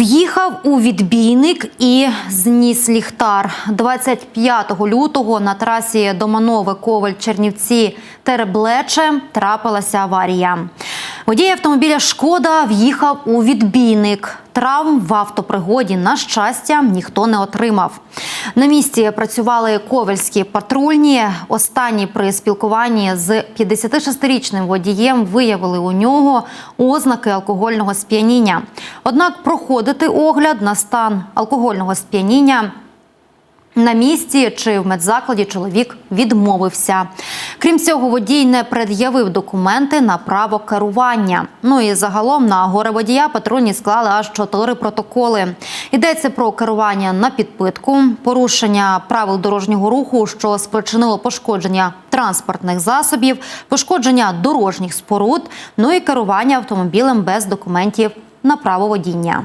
В'їхав у відбійник і зніс ліхтар. 25 лютого на трасі Доманове Коваль Чернівці Тереблече трапилася аварія. Водій автомобіля Шкода в'їхав у відбійник. Травм в автопригоді, на щастя, ніхто не отримав. На місці працювали ковальські патрульні. Останні при спілкуванні з 56-річним водієм виявили у нього ознаки алкогольного сп'яніння. Однак проходити огляд на стан алкогольного сп'яніння на місці чи в медзакладі чоловік відмовився. Крім цього, водій не пред'явив документи на право керування. Ну і загалом на горе водія патрульні склали аж чотири протоколи. Йдеться про керування на підпитку, порушення правил дорожнього руху, що спричинило пошкодження транспортних засобів, пошкодження дорожніх споруд, ну і керування автомобілем без документів на право водіння.